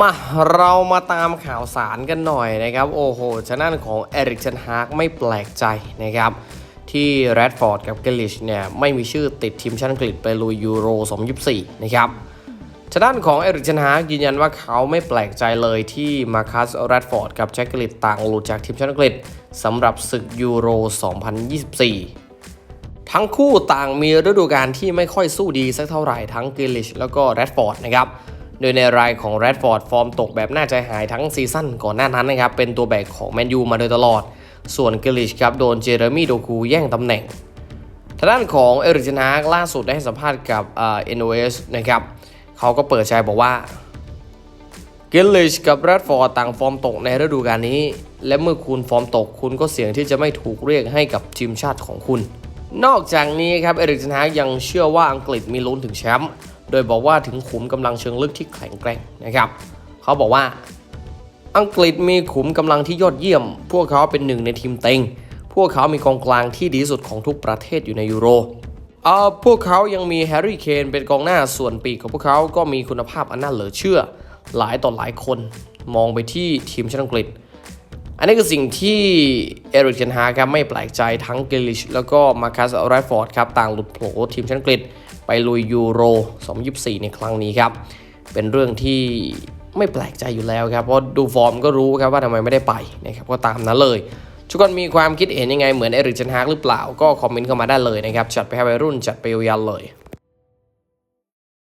มาเรามาตามข่าวสารกันหน่อยนะครับ โอ้โหชนั่นของเอริกเชนฮากไม่แปลกใจนะครับ ที่แรดฟอร์ดกับเกลิชเนี่ย ไม่มีชื่อติดทีมชาติอังกฤษไปลุยยูโร 2024 นะครับชด้านของเอริกเชนฮากยืนยันว่าเขาไม่แปลกใจเลยที่มาคัสแรดฟอร์ดกับแจ็คเกลิชต่างหลุดจากทีมชาติอังกฤษสำหรับศึกยูโร 2024 ทั้งคู่ต่างมีฤดูกาลที่ไม่ค่อยสู้ดีสักเท่าไหร่ทั้งเกลิชแล้วก็แรดฟอร์ดนะครับ โดยในรายของแรดฟอร์ดฟอร์มตกแบบน่าใจหายทั้งซีซั่นก่อนหน้านั้นนะครับ เป็นตัวแบกของแมนยูมาโดยตลอด ส่วนเกลิชครับโดนเจเรมี่โดคูแย่งตำแหน่ง ทางด้านของเอริกเจนฮากล่าสุดได้ให้สัมภาษณ์กับเอ็นโอเอสนะครับเขาก็เปิดใจบอกว่าเกลิชกับแรดฟอร์ดต่างฟอร์มตกในฤดูกาลนี้ และเมื่อคุณฟอร์มตกคุณก็เสี่ยงที่จะไม่ถูกเรียกให้กับทีมชาติของคุณ นอกจากนี้ครับเอริกเจนฮากยังเชื่อว่าอังกฤษมีลุ้นถึงแชมป์ โดยบอกว่าถึงขุมกำลังเชิงลึกที่แข็งแกร่งนะครับเขาบอกว่า อังกฤษมีขุมกำลังที่ยอดเยี่ยม พวกเขาเป็นหนึ่งในทีมเต็ง พวกเขามีกองกลางที่ดีสุดของทุกประเทศอยู่ในยูโรเอ่อพวกเขายังมีแฮร์รี่เคนเป็นกองหน้าส่วนปีกของพวกเขาก็มีคุณภาพอันน่าเหลือเชื่อ หลายต่อหลายคนมองไปที่ทีมชาติอังกฤษ อันนี้คือสิ่งที่เอริกเทนฮาครับไม่แปลกใจทั้งเกลิชแล้วก็มาคัสแรฟอร์ดครับต่างหลุดโผล่ทีมชาติอังกฤษไปลุยยูโร 2024 ในครั้งนี้ครับ เป็นเรื่องที่ไม่แปลกใจอยู่แล้วครับ เพราะดูฟอร์มก็รู้ครับว่าทำไมไม่ได้ไปนะครับก็ตามนั้นเลย ทุกคนมีความคิดเห็นยังไงเหมือนเอริกเทนฮากหรือเปล่าก็คอมเมนต์เข้ามาได้เลยนะครับจัดไปให้วัยรุ่นจัดไปยาวๆเลย